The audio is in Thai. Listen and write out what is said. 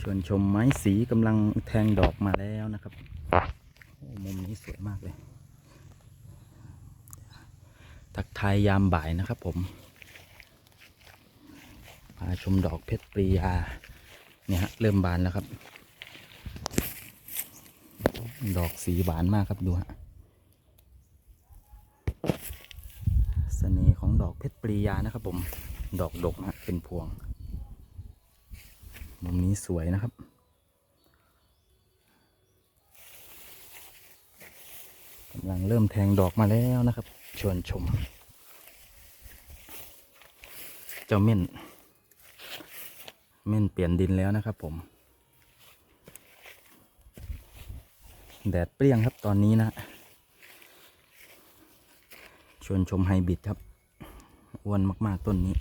ชวนชมไม้สีกำลังแทงดอกมาแล้วนะครับโอ้มุมนี้สวยมากเลย ทักทายยามบ่ายนะครับผมพาชมดอกเพชรปรียาเนี่ยฮะเริ่มบานแล้วครับ ดอกสีหวานมากครับดูฮะเสน่ห์ของดอกเพชรปรียานะครับผมดอกดกนะฮะเป็นพวง มุมนี้สวยนะครับ กำลังเริ่มแทงดอกมาแล้วนะครับ ชวนชม เจ้าเม่น เม่นเปลี่ยนดินแล้วนะครับผม แดดเปรี้ยงครับตอนนี้นะ ชวนชมไฮบริดครับ อ้วนมาก ๆ ต้นนี้